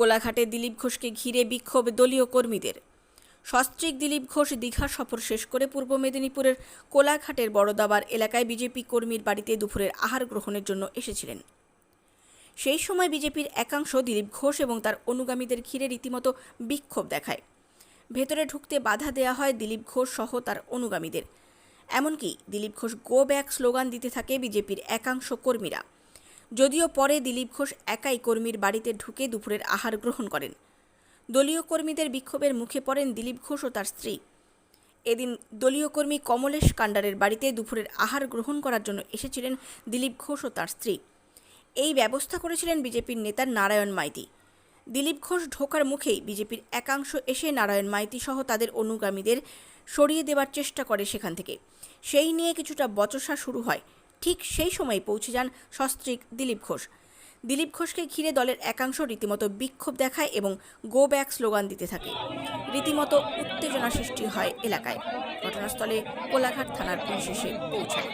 কোলাঘাটে দিলীপ ঘোষকে ঘিরে বিক্ষোভ দলীয় কর্মীদের। সস্ত্রীক দিলীপ ঘোষ দীঘা সফর শেষ করে পূর্ব মেদিনীপুরের কোলাঘাটের বড়দাবার এলাকায় বিজেপি কর্মীর বাড়িতে দুপুরের আহার গ্রহণের জন্য এসেছিলেন। সেই সময় বিজেপির একাংশ দিলীপ ঘোষ এবং তার অনুগামীদের ঘিরে রীতিমতো বিক্ষোভ দেখায়। ভেতরে ঢুকতে বাধা দেওয়া হয় দিলীপ ঘোষ সহ তার অনুগামীদের। এমনকি Dilip Ghosh go back slogan দিতে থাকে বিজেপির একাংশ কর্মীরা। যদিও পরে দিলীপ ঘোষ একাই কর্মীর বাড়িতে ঢুকে দুপুরের আহার গ্রহণ করেন। দলীয় কর্মীদের বিক্ষোভের মুখে পড়েন দিলীপ ঘোষ ও তার স্ত্রী। এদিন দলীয় কর্মী কমলেশ কাণ্ডারের বাড়িতে দুপুরের আহার গ্রহণ করার জন্য এসেছিলেন দিলীপ ঘোষ ও তার স্ত্রী। এই ব্যবস্থা করেছিলেন বিজেপির নেতা নারায়ণ মাইতি। দিলীপ ঘোষ ঢোকার মুখেই বিজেপির একাংশ এসে নারায়ণ মাইতি সহ তাদের অনুগামীদের সরিয়ে দেওয়ার চেষ্টা করে সেখান থেকে। সেই নিয়ে কিছুটা বচসা শুরু হয়। ঠিক সেই সময় পৌঁছে যান সস্ত্রীক দিলীপ ঘোষ। দিলীপ ঘোষকে ঘিরে দলের একাংশ রীতিমতো বিক্ষোভ দেখায় এবং গো ব্যাক স্লোগান দিতে থাকে। রীতিমতো উত্তেজনা সৃষ্টি হয় এলাকায়। ঘটনাস্থলে কোলাঘাট থানার পুলিশ এসে পৌঁছায়।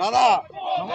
দাদা আমি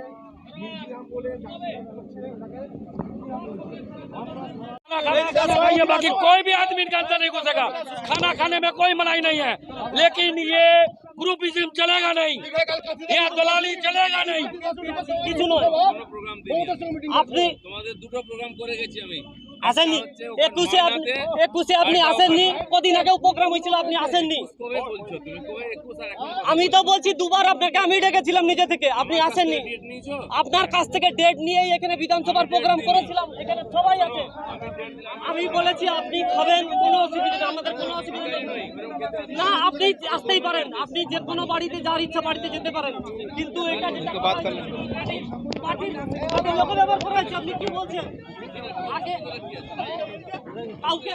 মন্দিরটাকে মিউজিয়াম বলে জাতীয় করছে ওটাকে खाना खाइए बाकी कोई भी आदमी इनका अंदर नहीं घुसेगा खाना खाने में कोई मनाही नहीं है लेकिन ये ग्रुपिज्म चलेगा नहीं यहाँ दलाली चलेगा नहीं কিছু নয় আপনি তোমাদের দুটো প্রোগ্রাম করে গেছি আমি আসেননি? একুশে আপনি একুশে আপনি আসেননি? কদিন আগেও প্রোগ্রাম হয়েছিল আপনি আসেননি? আমি তো বলছি দুবার আপনাকে আমি ডেকেছিলাম নিজে থেকে আপনি আসেননি। আপনার কাছ থেকে ডেট নিয়েই এখানে বিধানসভার প্রোগ্রাম করেছিলাম এখানে সবাই আছে। আমি বলেছি আপনি খাবেন কোনো অসুবিধা আমাদের কোনো অসুবিধা নেই। না আপনি আসতেই পারেন আপনি যে কোনো বাড়িতে যার ইচ্ছা বাড়িতে যেতে পারেন। কিন্তু এটা যেটা পার্টির পার্টির লোকের ব্যবহার করা হয়েছে আপনি কি বলছেন? কাউকে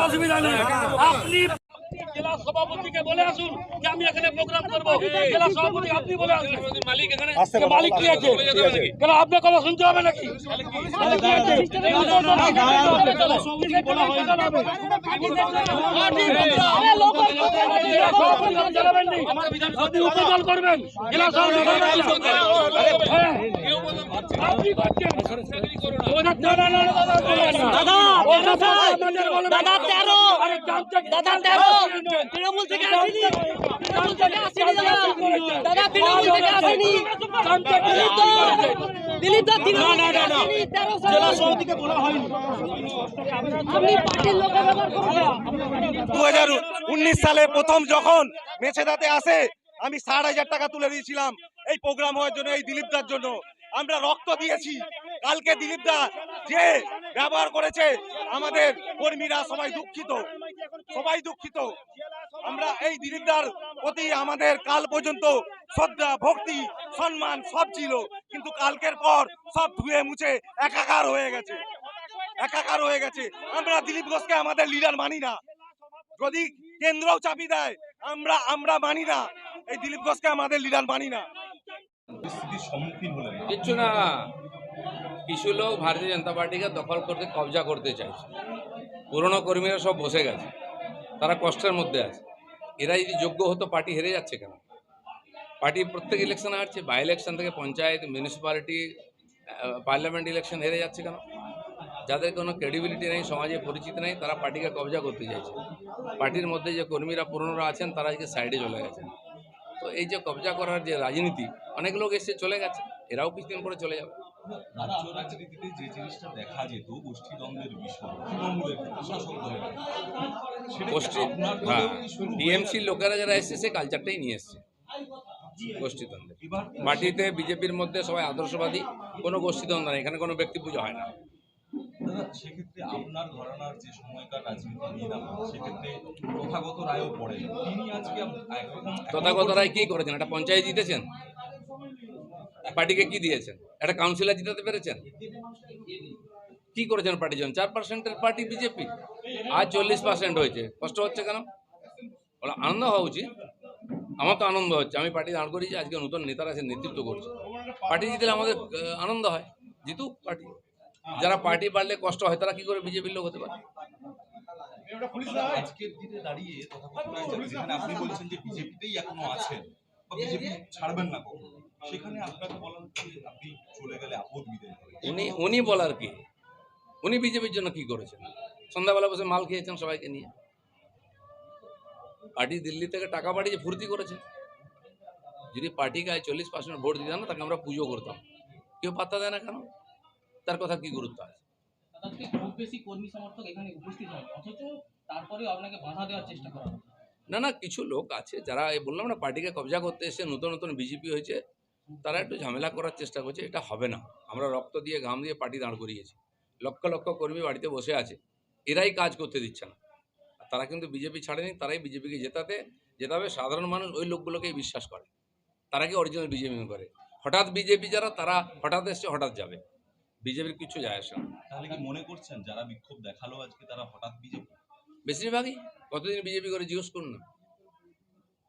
অসুবিধা নেই আপনি সভাপতিকে বলে আসুন যে আমি এখানে প্রোগ্রাম করব। জেলা সভাপতি আপনি বলে আসুন। মালিক এখানে মালিক কি আছে। কেন আপনার কথা শুনতে হবে নাকি? করবেন। জেলা সভাপতি। আপনি করছেন। দাদা। দাদা ওটা দাদা আমাদের বলবেন। দাদা তেরো। দাদা তেরো। তৃণমূল থেকে আসেনি। তৃণমূল থেকে আসেনি দাদা। দাদা তৃণমূল থেকে আসেনি। দিলীপ দা তৃণমূল থেকে আসেনি। তেরো জেলা বলা হয়নি। আপনি পার্টির লোকের ব্যবহার দু হাজার উনিশ সালে প্রথম যখন মেছেদাতে আসে আমি ষাট হাজার টাকা তুলে দিয়েছিলাম এই প্রোগ্রাম হওয়ার জন্য এই দিলীপদার জন্য। আমরা রক্ত দিয়েছি। কালকে দিলীপ দা যে ব্যবহার করেছে আমাদের কর্মীরা সবাই দুঃখিত। সবাই দুঃখিত। আমরা এই দার প্রতি আমাদের কাল পর্যন্ত শ্রদ্ধা ভক্তি সম্মান সব ছিল। কিন্তু কালকের পর সব ধুয়ে মুছে একাকার হয়ে গেছে। একাকার হয়ে গেছে। আমরা দিলীপ ঘোষকে আমাদের লিডার মানি না। যদি কেন্দ্রও চাপি দেয় আমরা আমরা মানি না। এই দিলীপ ঘোষকে আমাদের লিডার মানি না। কিচ্ছু না। কিছু লোক ভারতীয় জনতা পার্টিকে দখল করতে কবজা করতে চাইছে। পুরনো কর্মীরা সব বসে গেছে। তারা কষ্টের মধ্যে আছে। এরা যদি যোগ্য হতো, পার্টি হেরে যাচ্ছে কেন? পার্টি প্রত্যেক ইলেকশনে হারছে। বাই ইলেকশন থেকে পঞ্চায়েত মিউনিসিপ্যালিটি পার্লামেন্ট ইলেকশন হেরে যাচ্ছে কেন? যাদের কোনো ক্রেডিবিলিটি নেই, সমাজে পরিচিত নেই, তারা পার্টিকে কবজা করতে চাইছে। পার্টির মধ্যে যে কর্মীরা পুরনোরা আছেন, তারা আজকে সাইডে চলে গেছেন। তো এই যে কবজা করার যে রাজনীতি, অনেক লোক এসে চলে গেছে। এরাও কিছুদিন পরে চলে যাবে। রাজ্য রাজনীতিতে যে জিনিসটা দেখা যেত গোষ্ঠীদ্বন্দ্বের বিষয় তৃণমূলের শাসক দলের ক্ষেত্রে, সেটা কি গোষ্ঠী হ্যাঁ। টিএমসির লোকেরা যারা এসছে সে কালচারটাই নিয়ে এসছে গোষ্ঠীদ্বন্দ্বে। পার্টিতে বিজেপির মধ্যে সবাই আদর্শবাদী কোনো গোষ্ঠীদ্বন্দ্ব নেই এখানে কোনো ব্যক্তি পুজো হয় না। সেক্ষেত্রে আপনার ঘরানার যে সময়কার রাজনীতি সেক্ষেত্রে তথাগত রায়ও পড়ে। তিনি আজকে তথাগত রায় কি করেছেন? একটা পঞ্চায়েত জিতেছেন? পার্টিকে কি দিয়েছেন? একটা কাউন্সিলর জিতাতে পেরেছেন? কি করেছেন পার্টির জন্য চার পার্সেন্টের পার্টি বিজেপি আজ চল্লিশ পার্সেন্ট হয়েছে। কষ্ট হচ্ছে কেন? বলে, আনন্দ হওয়া উচিত? আমার তো আনন্দ হচ্ছে। আমি পার্টি দাঁড় করিয়েছি আজকে নতুন নেতারা এসে নেতৃত্ব করছে। পার্টি জিতলে আমাদের আনন্দ হয়। জিতু পার্টি যারা পার্টি বাড়লে কষ্ট হয়, তারা কি করে বিজেপির লোক হতে পারে? আজকের দিনে দাঁড়িয়ে আপনি বলছেন যে বিজেপিতেই এখনও আছেন বা বিজেপি ছাড়বেন না কখনো সেখানে আপনাকে বলার আপনি চলে গেলে আপদ বিদায় উনি উনি বলার কি? উনি বিজেপির জন্য কি করেছেন? সন্ধ্যাবেলা বসে মাল খেয়েছেন সবাইকে নিয়ে? পার্টি দিল্লি থেকে টাকা পাঠিয়ে ফুর্তি করেছে? যদি পার্টি গায়ে চল্লিশ পার্সেন্ট ভোট দিতাম না তাকে আমরা পুজো করতাম। কেউ পাত্তা দেয় না কেন? তার কথা কি গুরুত্ব আছে? খুব বেশি কর্মী সমর্থক এখানে উপস্থিত হয় অথচ তারপরে আপনাকে বাধা দেওয়ার চেষ্টা করা না না কিছু লোক আছে যারা এই বললাম না পার্টিকে কবজা করতে এসে নতুন নতুন বিজেপি হয়েছে তারা একটু ঝামেলা করার চেষ্টা করছে এটা হবে না। আমরা রক্ত দিয়ে ঘাম দিয়ে পার্টি দাঁড় করিয়েছি। লক্ষ লক্ষ কর্মী বাড়িতে বসে আছে এরাই কাজ করতে দিচ্ছে না। আর তারা কিন্তু বিজেপি ছাড়েনি তারাই বিজেপিকে জেতাতে জেতাবে সাধারণ মানুষ ওই লোকগুলোকেই বিশ্বাস করে। তারা কি অরিজিনাল বিজেপি করে? হঠাৎ বিজেপি যারা তারা হঠাৎ এসছে হঠাৎ যাবে। বিজেপির কিছু যায় আসে না। তাহলে কি মনে করছেন যারা বিক্ষোভ দেখাল আজকে তারা হঠাৎ বিজেপি? বেশিরভাগই। কতদিন বিজেপি করে জিজ্ঞেস করুন না।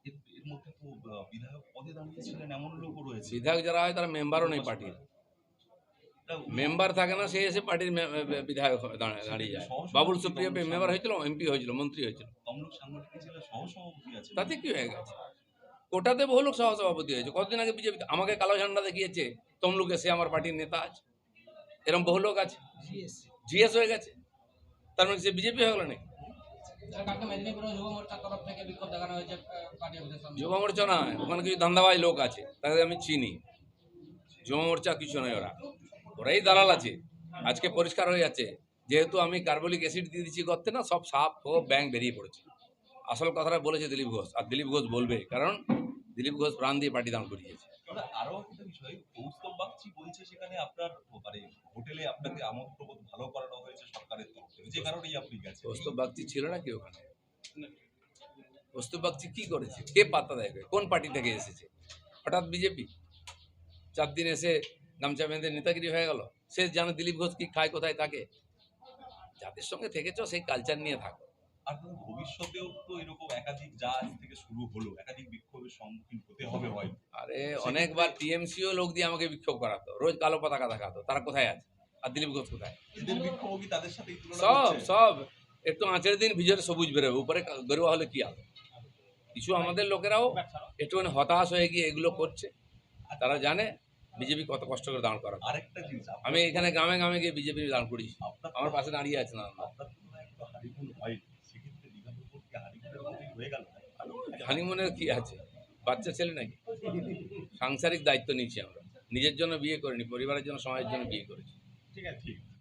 এর এর মধ্যে তো বিধায়ক পদে দাঁড়িয়েছিলেন এমন লোকও রয়েছে। বিধায়ক যারা হয় তারা মেম্বারও নেই পার্টির। মেম্বার থাকে না সে এসে পার্টির বিধায়ক দাঁড়িয়ে যায়। বাবুল সুপ্রিয় মেম্বার হয়েছিল এমপি হয়েছিল মন্ত্রী হয়েছিল। তমলুক সাংগঠনিক জেলার সহসভাপতি আছে তাতে কি হয়ে গেছে? কোটাতে বহু লোক সহসভাপতি হয়েছে। কতদিন আগে বিজেপি আমাকে কালো ঝান্ডা দেখিয়েছে তমলুকে সে আমার পার্টির নেতা আছে। এরকম বহু লোক আছে। জিএস হয়ে গেছে। তার মানে সে বিজেপি হয়ে গেল নাকি? যুব মোর্চা না ওখানে কিছু ধান্দাবাজ লোক আছে, তাদের আমি চিনি। যুব মোর্চা কিছু নয় ওরা। ওরাই দালাল আছে। আজকে পরিষ্কার হয়ে যাচ্ছে। যেহেতু আমি কার্বলিক অ্যাসিড দিয়ে দিচ্ছি করতে না, সব সাপ ও ব্যাং বেরিয়ে পড়েছে। আসল কথাটা বলেছে দিলীপ ঘোষ, আর দিলীপ ঘোষ বলবে, কারণ দিলীপ ঘোষ প্রাণ দিয়ে পার্টি দান করিয়েছে। তবে আরও একটা বিষয়, কৌস্তব বাগচি বলছে সেখানে আপনার মানে হোটেলে আপনাকে প্রবোধ ভালো করানো হয়েছে সরকারের তরফ থেকে। যে কারণেই আপনি গেছেন। কৌস্তব বাগচি ছিল না কি ওখানে কি করেছে? কে পাত্তা দেয়? কোন পার্টি থেকে এসেছে? হঠাৎ বিজেপি? চার দিন এসে গামছা বেঁধে নেতাগিরি হয়ে গেল। সে জানে দিলীপ ঘোষ কি খায় কোথায় থাকে যাদের সঙ্গে থেকেছো, সেই কালচার নিয়ে থাকো। আর ধরুন ভবিষ্যতেও তো এরকম একাধিক যা থেকে শুরু হলো একাধিক বিক্ষোভের সম্মুখীন হতে হবে হয়তো। আরে অনেকবার টিএমসিও লোক দিয়ে আমাকে বিক্ষোভ করাতো। রোজ কালো পতাকা দেখাতো। তারা কোথায় আছে? আর দিলীপ ঘোষ কোথায়? এদের বিক্ষোভ কি তাদের সাথে সব সব। একটু আঁচের দিন ভিজরে সবুজ বেরোবে। উপরে গরুয়া হলে কি হবে? কিছু আমাদের লোকেরাও একটুখানি হতাশ হয়ে গিয়ে এগুলো করছে। তারা জানে বিজেপি কত কষ্ট করে দাঁড় করা আরেকটা জিনিস আমি এখানে গ্রামে গ্রামে গিয়ে বিজেপি দাঁড় করিয়েছি। আপনার আমার পাশে দাঁড়িয়ে আছে না আপনার তুলনায় একটু হারিগুন হয় সেক্ষেত্রে দীঘা পুকুর কি হারিগুনের মতোই হয়ে গেল হানিমুনের কি আছে? বাচ্চা ছেলে নাকি? সাংসারিক দায়িত্ব নিয়েছি আমরা। নিজের জন্য বিয়ে করিনি পরিবারের জন্য সমাজের জন্য বিয়ে করেছি। ঠিক আছে